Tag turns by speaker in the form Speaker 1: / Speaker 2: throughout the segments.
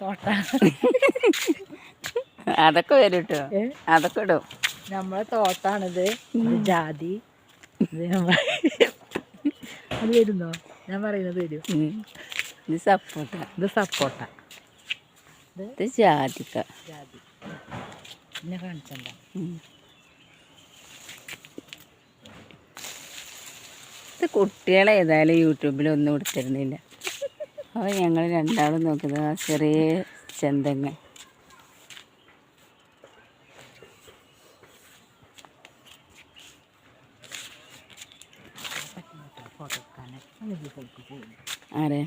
Speaker 1: തോട്ട
Speaker 2: അതൊക്കെ വരും കേട്ടോ? അതൊക്കെ ഇടും.
Speaker 1: നമ്മളെ തോട്ടാണിത്. ജാതി. അത് വരുന്നോ? ഞാൻ പറയുന്നത് വരും
Speaker 2: ഇത് സപ്പോട്ട.
Speaker 1: ഇത് സപ്പോട്ട.
Speaker 2: ഇത് ജാതിക്ക.
Speaker 1: ജാതി. എന്നെ കാണിച്ചണ്ട
Speaker 2: ഇത് കുട്ടികളെ ഏതായാലും യൂട്യൂബിലൊന്നും കൊടുത്തിരുന്നില്ല അപ്പോൾ ഞങ്ങൾ രണ്ടാളും നോക്കുന്നത് ചെറിയ ചെന്തങ്ങ
Speaker 1: ഫോട്ടോ ഇതിൽ പോയിട്ട് പോകുന്നു
Speaker 2: ആരെ?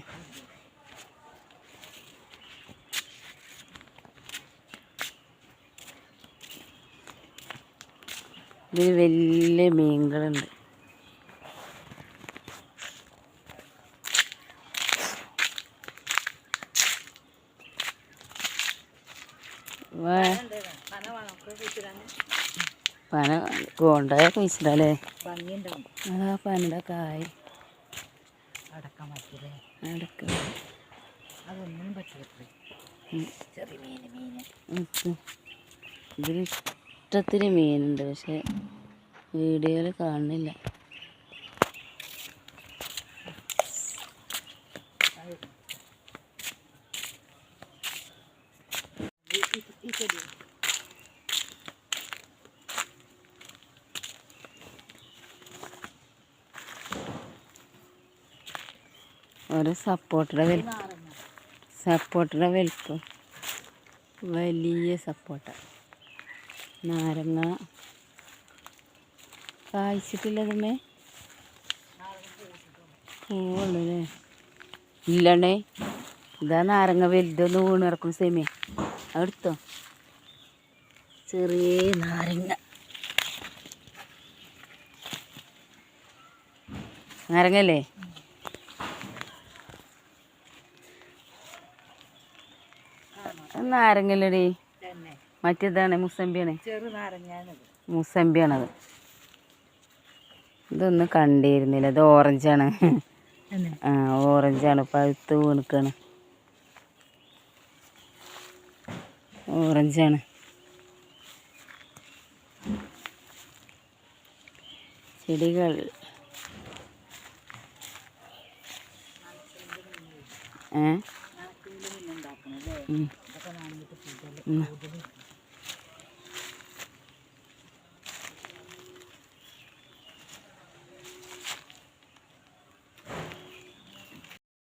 Speaker 2: ഇതിൽ വലിയ മീനുകളുണ്ട് പന കൊണ്ടായൊക്കെ വെച്ചിട്ടല്ലേ
Speaker 1: ഭംഗിയുണ്ടാവും
Speaker 2: ആ പനയുടെ കായ്.
Speaker 1: അടക്കാൻ പറ്റില്ലേ
Speaker 2: അടക്ക.
Speaker 1: അതൊന്നും പറ്റില്ല.
Speaker 2: ഇതിൽ ഇഷ്ടത്തിന് മീനുണ്ട് പക്ഷെ വീഡിയോയിൽ കാണുന്നില്ല.
Speaker 1: ഈ ചെടി.
Speaker 2: ഒരു സപ്പോർട്ടയുടെ വലുപ്പം
Speaker 1: നാരങ്ങ
Speaker 2: സപ്പോർട്ടയുടെ വലുപ്പം വലിയ സപ്പോർട്ട. നാരങ്ങ. കായ്ച്ചിട്ടില്ലതമ്മേ? പൂവുള്ളൂല്ലേ? ഇല്ലണേ ഇതാ നാരങ്ങ വലുതൊന്ന് വീണിറക്കും കിടക്കുന്ന സെമി അതെടുത്തോ ചെറിയ നാരങ്ങ. നാരങ്ങല്ലേ? നാരങ്ങല്ലടി മറ്റേതാണ് മുസമ്പിയാണ്? മുസമ്പിയാണത്. ഇതൊന്നും കണ്ടിരുന്നില്ല. ഇത് ഓറഞ്ചാണ്. ആ ഓറഞ്ചാണ്. പഴുത്ത് വീണിക്കാണ്. ഓറഞ്ചാണ്. ചെടികൾ. ഏ.